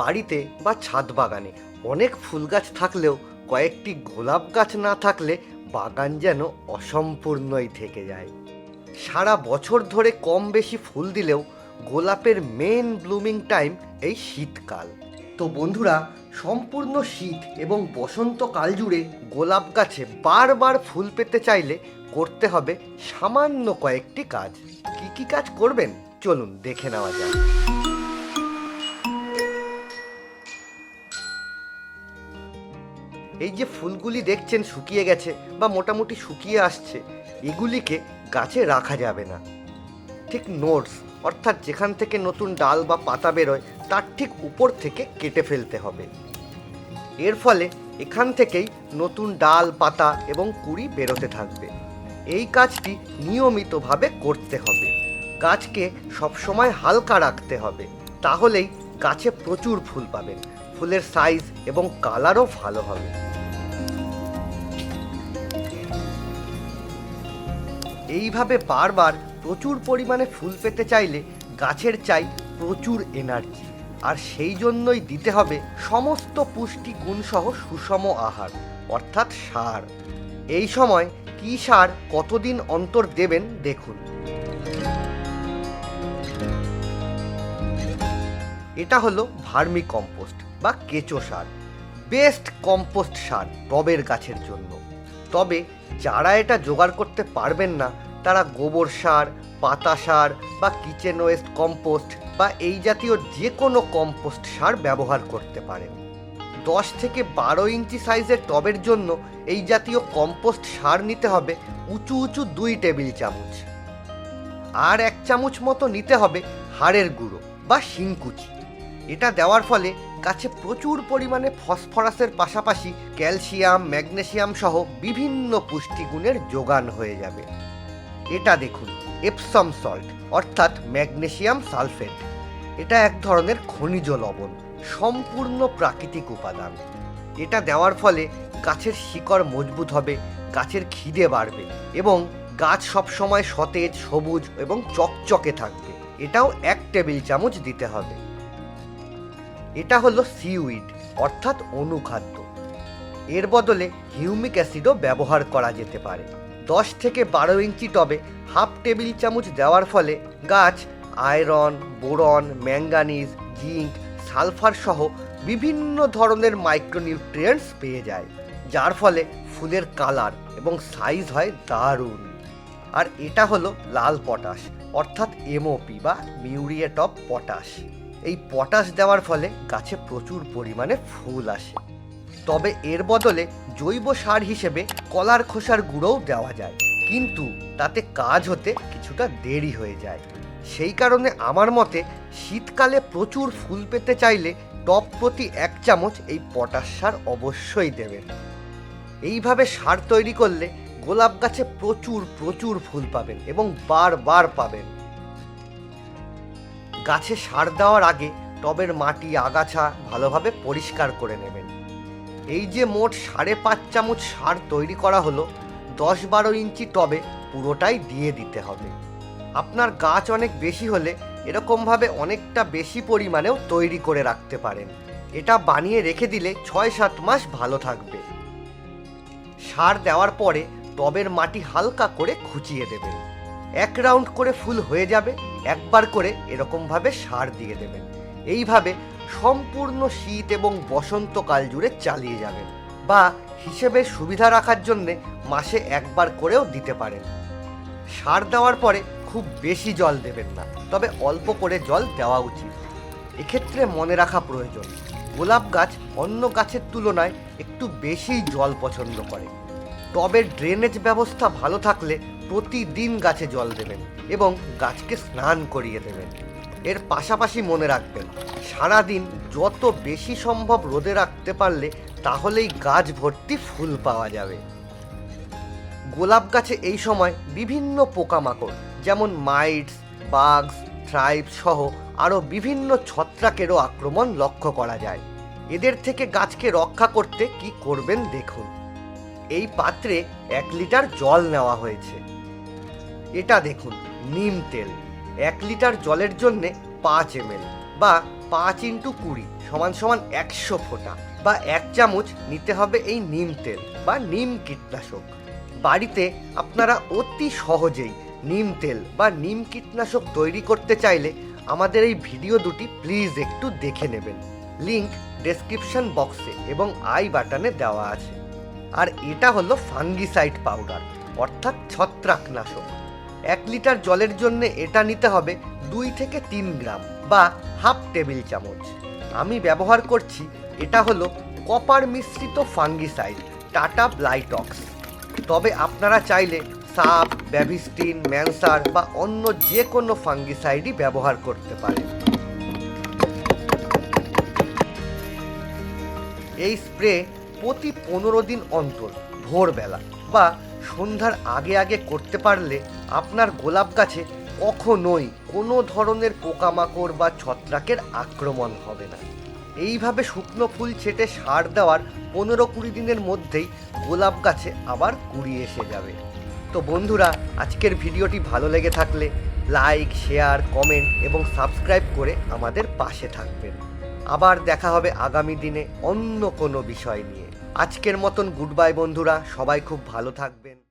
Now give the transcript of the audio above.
বাড়িতে বা ছাদ বাগানে অনেক ফুল গাছ থাকলেও কয়েকটি গোলাপ গাছ না থাকলে বাগান যেন অসম্পূর্ণই থেকে যায়। সারা বছর ধরে কম বেশি ফুল দিলেও গোলাপের মেন ব্লুমিং টাইম এই শীতকাল। তো বন্ধুরা, সম্পূর্ণ শীত এবং বসন্তকাল জুড়ে গোলাপ গাছে বারবার ফুল পেতে চাইলে করতে হবে সামান্য কয়েকটি কাজ। কি কি কাজ করবেন? চলুন দেখে নেওয়া যাক। এই যে ফুলগুলি দেখছেন শুকিয়ে গেছে বা মোটামুটি শুকিয়ে আসছে, এগুলিকে গাছে রাখা যাবে না। ঠিক নোটস, অর্থাৎ যেখান থেকে নতুন ডাল বা পাতা বেরোয়, তার ঠিক উপর থেকে কেটে ফেলতে হবে। এর ফলে এখান থেকেই নতুন ডাল, পাতা এবং কুড়ি বেরোতে থাকবে। এই কাজটি নিয়মিতভাবে করতে হবে। গাছকে সবসময় হালকা রাখতে হবে। তাহলেই গাছে প্রচুর ফুল পাবেন। ফুলের সাইজ এবং কালারও ভালো হবে। এইভাবে বারবার প্রচুর পরিমাণে ফুল পেতে চাইলে গাছের চাই প্রচুর এনার্জি আর সেই জন্যই দিতে হবে সমস্ত পুষ্টি গুণসহ সুষম আহার, অর্থাৎ সার। এই সময় কী সার কতদিন অন্তর দেবেন দেখুন। এটা হলো ভার্মি কম্পোস্ট বা কেঁচো সার। বেস্ট কম্পোস্ট সার টবের গাছের জন্য। তবে যারা এটা জোগাড় করতে পারবেন না, তারা গোবর সার, পাতা সার বা কিচেন ওয়েস্ট কম্পোস্ট বা এই জাতীয় যে কোনো কম্পোস্ট সার ব্যবহার করতে পারেন। দশ থেকে বারো ইঞ্চি সাইজের টবের জন্য এই জাতীয় কম্পোস্ট সার নিতে হবে উঁচু উঁচু দুই টেবিল চামচ। আর এক চামচ মতো নিতে হবে হাড়ের গুঁড়ো বা শিংকুচি। এটা দেওয়ার ফলে গাছে প্রচুর পরিমাণে ফসফরাসের পাশাপাশি ক্যালসিয়াম, ম্যাগনেসিয়াম সহ বিভিন্ন পুষ্টিগুণের যোগান হয়ে যাবে। এটা দেখুন, এপসম সল্ট, অর্থাৎ ম্যাগনেসিয়াম সালফেট। এটা এক ধরনের খনিজ লবণ, সম্পূর্ণ প্রাকৃতিক উপাদান। এটা দেওয়ার ফলে গাছের শিকড় মজবুত হবে, গাছের খিদে বাড়বে এবং গাছ সবসময় সতেজ, সবুজ এবং চকচকে থাকবে। এটাও এক টেবিল চামচ দিতে হবে। এটা হলো সিউইড, অর্থাৎ অনুখাদ্য। এর বদলে হিউমিক অ্যাসিডও ব্যবহার করা যেতে পারে। দশ থেকে বারো ইঞ্চি টবে হাফ টেবিল চামচ দেওয়ার ফলে গাছ, iron, boron, manganese, zinc, sulphur সহ বিভিন্ন ধরনের মাইক্রোনিউট্রিয়েন্টস পেয়ে যায়, যার ফলে ফুলের কালার এবং সাইজ হয় দারুণ। আর এটা হলো লাল পটাশ, অর্থাৎ এমওপি বা মিউরিয়েট অফ পটাশ। এই পটাশ দেওয়ার ফলে গাছে প্রচুর পরিমাণে ফুল আসে। তবে এর বদলে জৈব সার হিসেবে কলার খোসার গুঁড়োও দেওয়া যায়। কিন্তু তাতে কাজ হতে কিছুটা দেরি হয়ে যায়। সেই কারণে আমার মতে শীতকালে প্রচুর ফুল পেতে চাইলে টপ প্রতি এক চামচ এই পটাশ সার অবশ্যই দেবেন। এইভাবে সার তৈরি করলে গোলাপ গাছে প্রচুর প্রচুর ফুল পাবেন এবং বারবার পাবেন। গাছে সার দেওয়ার আগে টবের মাটি, আগাছা ভালোভাবে পরিষ্কার করে নেবেন। এই যে মোট সাড়ে পাঁচ চামচ সার তৈরি করা হলো, দশ বারো ইঞ্চি টবে পুরোটাই দিয়ে দিতে হবে। আপনার গাছ অনেক বেশি হলে এরকমভাবে অনেকটা বেশি পরিমাণেও তৈরি করে রাখতে পারেন। এটা বানিয়ে রেখে দিলে ছয় সাত মাস ভালো থাকবে। সার দেওয়ার পরে টবের মাটি হালকা করে খুঁচিয়ে দেবেন। এক রাউন্ড করে ফুল হয়ে যাবে, একবার করে এরকমভাবে সার দিয়ে দেবেন। এইভাবে সম্পূর্ণ শীত এবং বসন্তকাল জুড়ে চালিয়ে যাবেন বা হিসেবে সুবিধা রাখার জন্যে মাসে একবার করেও দিতে পারেন। সার দেওয়ার পরে খুব বেশি জল দেবেন না, তবে অল্প করে জল দেওয়া উচিত। এক্ষেত্রে মনে রাখা প্রয়োজন, গোলাপ গাছ অন্য গাছের তুলনায় একটু বেশি জল পছন্দ করে। টবের ড্রেনেজ ব্যবস্থা ভালো থাকলে প্রতিদিন গাছে জল দেবেন এবং গাছকে স্নান করিয়ে দেবেন। এর পাশাপাশি মনে রাখবেন, সারাদিন যত বেশি সম্ভব রোদে রাখতে পারলে তাহলেই গাছ ভর্তি ফুল পাওয়া যাবে। গোলাপ গাছে এই সময় বিভিন্ন পোকামাকড়, যেমন মাইটস, বাগস, ট্রাইবস সহ আরও বিভিন্ন ছত্রাকেরও আক্রমণ লক্ষ্য করা যায়। এদের থেকে গাছকে রক্ষা করতে কি করবেন দেখুন। এই পাত্রে এক লিটার জল নেওয়া হয়েছে। এটা দেখুন, নিম তেল। এক লিটার জলের জন্যে পাঁচ এমএল বা পাঁচ ইন্টু কুড়ি সমান সমান একশো ফোঁটা বা এক চামচ নিতে হবে এই নিম তেল বা নিম কীটনাশক। বাড়িতে আপনারা অতি সহজেই নিম তেল বা নিম কীটনাশক তৈরি করতে চাইলে আমাদের এই ভিডিও দুটি প্লিজ একটু দেখে নেবেন। লিংক ডেসক্রিপশন বক্সে এবং আই বাটনে দেওয়া আছে। আর এটা হলো ফাঙ্গিসাইড পাউডার, অর্থাৎ ছত্রাকনাশক। এক লিটার জলের জন্য এটা নিতে হবে দুই থেকে তিন গ্রাম বা হাফ টেবিল চামচ। আমি ব্যবহার করছি, এটা হলো কপার মিশ্রিত ফাঙ্গিসাইড, টাটা ব্লাইটক্স। তবে আপনারা চাইলে সাপ, ব্যাভিস্টিন, ম্যানসার বা অন্য যে কোনো ফাঙ্গিসাইডই ব্যবহার করতে পারেন। এই স্প্রে প্রতি পনেরো দিন অন্তর, ভোরবেলা বা সন্ধ্যার আগে আগে করতে পারলে আপনার গোলাপ গাছে কখনোই কোনো ধরনের পোকামাকড় বা ছত্রাকের আক্রমণ হবে না। এইভাবে শুকনো ফুল ছেটে সার দেওয়ার পনেরো কুড়ি দিনের মধ্যেই গোলাপ গাছে আবার কুড়ি এসে যাবে। তো বন্ধুরা, আজকের ভিডিওটি ভালো লেগে থাকলে লাইক, শেয়ার, কমেন্ট এবং সাবস্ক্রাইব করে আমাদের পাশে থাকবেন। আবার দেখা হবে আগামী দিনে অন্য কোনো বিষয় নিয়ে। আজকের মতন গুড বাই বন্ধুরা সবাই খুব ভালো থাকবেন।